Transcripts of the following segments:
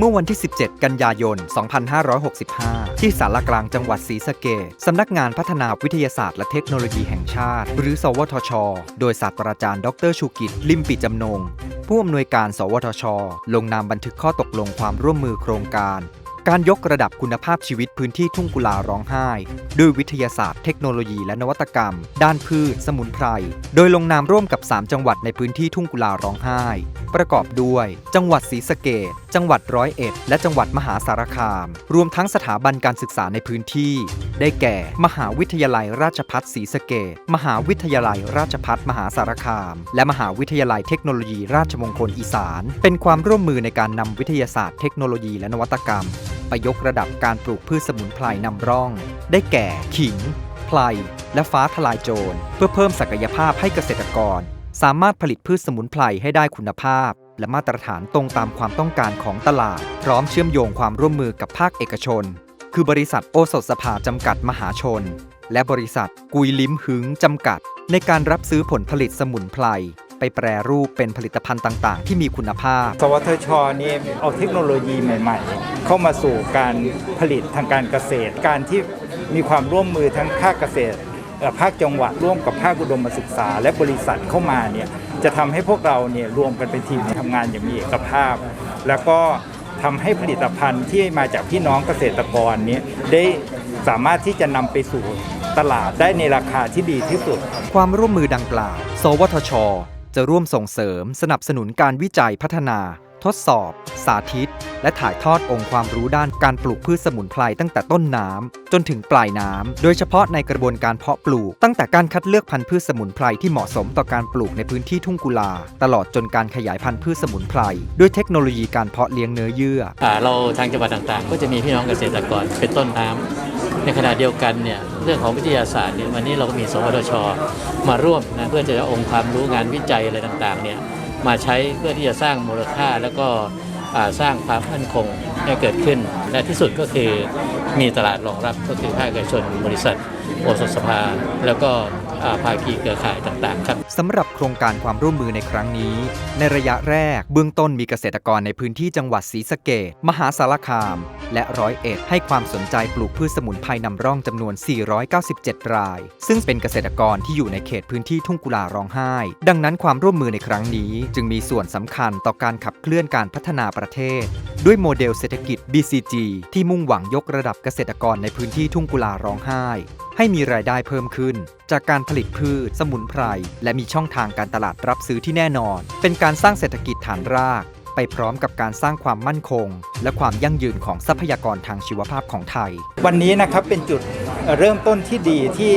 เมื่อวันที่ 17 กันยายน 2565 ที่สารกลางจังหวัดศรีสะเกษสำนักงานพัฒนาวิทยาศาสตร์และเทคโนโลยีแห่งชาติ หรือ สวทช โดยศาสตราจารย์ ดรชูกิจ ลิมปิจำนง ผู้อำนวยการ สวทช ลงนามบันทึกข้อตกลงความร่วมมือโครงการ การยกระดับคุณภาพชีวิตพื้นที่ทุ่งกุลาร้องไห้ ด้วยวิทยาศาสตร์เทคโนโลยีและนวัตกรรม ด้านพืช สมุนไพร โดยลงนามร่วมกับ 3 จังหวัดในพื้นที่ทุ่งกุลาร้องไห้ ประกอบด้วย จังหวัดศรีสะเกษจังหวัดร้อยเอ็ด และจังหวัดมหาสารคาม รวมทั้งสถาบันการศึกษาในพื้นที่ ได้แก่ มหาวิทยาลัยราชภัฏศรีสะเกษมหาวิทยาลัยราชภัฏมหาสารคาม และมหาวิทยาลัยเทคโนโลยีราชมงคลอีสาน เป็นความร่วมมือในการนำวิทยาศาสตร์เทคโนโลยีและนวัตกรรม ไปยกระดับการปลูกพืชสมุนไพรนำร่อง ได้แก่ ขิง ไพรและฟ้าทลายโจร เพื่อเพิ่มศักยภาพให้เกษตรกร สามารถผลิตพืชสมุนไพรให้ได้คุณภาพ และมาตรฐานตรงตามความต้องการของตลาด พร้อมเชื่อมโยงความร่วมมือกับภาคเอกชน คือบริษัทโอสถสภาจำกัดมหาชน และบริษัทกุยลิ้มหึงจำกัด ในการรับซื้อผลผลิตสมุนไพร ไปแปรรูปเป็นผลิตภัณฑ์ต่างๆ ที่มีคุณภาพ สวทชนี่เอาเทคโนโลยีใหม่ ๆ เข้ามาสู่การผลิตทางการเกษตร การที่มีความร่วมมือทั้งภาคเกษตรภาคจังหวัดร่วมกับภาคอุดมศึกษา และบริษัทเข้ามาเนี่ยจะทำให้พวกเราเนี่ยรวมกันเป็นทีมทำงานอย่างมีเอกภาพ แล้วก็ทำให้ผลิตภัณฑ์ที่มาจากพี่น้องเกษตรกรเนี่ยได้สามารถที่จะนำไปสู่ตลาดได้ในราคาที่ดีที่สุด ความร่วมมือดังกล่าว สวทช จะร่วมส่งเสริมสนับสนุนการวิจัยพัฒนา ทดสอบ สาธิต และถ่ายทอดองค์ความรู้ด้านการปลูกพืชสมุนไพรตั้งแต่ต้นน้ำจนถึงปลายน้ำ โดยเฉพาะในกระบวนการเพาะปลูก ตั้งแต่การคัดเลือกพันธุ์พืชสมุนไพรที่เหมาะสมต่อการปลูกในพื้นที่ทุ่งกุลา ตลอดจนการขยายพันธุ์พืชสมุนไพรด้วยเทคโนโลยีการเพาะเลี้ยงเนื้อเยื่อ อ่าเราทางจังหวัดต่างๆ ก็จะมีพี่น้องเกษตรกรเป็นต้นน้ำ ในขณะเดียวกันเนี่ยเรื่องของวิทยาศาสตร์เนี่ยวันนี้เราก็มีสวทช มาร่วมนะเพื่อจะองค์ความรู้งานวิจัยอะไรต่างๆเนี่ยมาใช้เพื่อที่จะสร้างมูลค่าแล้วก็สร้างความมั่นคงให้เกิดขึ้น และที่สุดก็คือมีตลาดรองรับก็คือภาคเอกชน บริษัทโอสถสภา แล้วก็ ภาคีเครือข่ายต่างๆครับสำหรับโครงการความร่วมมือในครั้งนี้ ในระยะแรกเบื้องต้นมีเกษตรกรในพื้นที่จังหวัดศรีสะเกษมหาสารคาม และร้อยเอ็ดให้ความสนใจปลูกพืชสมุนไพรนำร่องจำนวน 497 ราย ซึ่งเป็นเกษตรกรที่อยู่ในเขตพื้นที่ทุ่งกุลาร้องไห้ ดังนั้นความร่วมมือในครั้งนี้ จึงมีส่วนสำคัญต่อการขับเคลื่อนการพัฒนาประเทศ ด้วยโมเดลเศรษฐกิจ BCG ที่มุ่งหวังยกระดับเกษตรกรในพื้นที่ทุ่งกุลาร้องไห้ ให้มีรายได้เพิ่มขึ้น จากการผลิตพืช สมุนไพร และมีช่องทางการตลาดรับซื้อที่แน่นอน เป็นการสร้างเศรษฐกิจฐานราก ไปพร้อมกับการสร้างความมั่นคง และความยั่งยืนของทรัพยากรทางชีวภาพของไทย วันนี้นะครับเป็นจุดเริ่มต้นที่ดีที่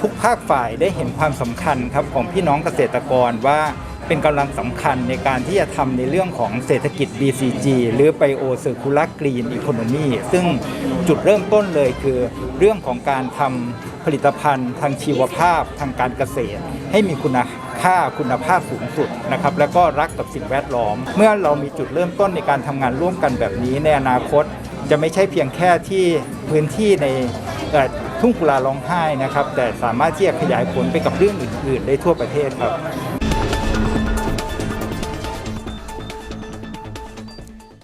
ทุกภาคฝ่ายได้เห็นความสำคัญครับของพี่น้องเกษตรกรว่า เป็นกำลังสำคัญในการที่จะทำในเรื่องของเศรษฐกิจ BCG หรือ Bio Circular Green Economy ซึ่งจุดเริ่มต้นเลยคือเรื่องของการทำผลิตภัณฑ์ ทางชีวภาพ ทางการเกษตร ให้มีคุณค่าคุณภาพสูงสุดนะครับแล้วก็รักกับสิ่งแวดล้อม เมื่อเรามีจุดเริ่มต้นในการทำงานร่วมกันแบบนี้ในอนาคตจะไม่ใช่เพียงแค่ที่พื้นที่ในเอ่อทุ่งกุลาร้องไห้นะครับ แต่สามารถที่จะขยายผลไปกับเรื่องอื่น ๆ ได้ทั่วประเทศครับ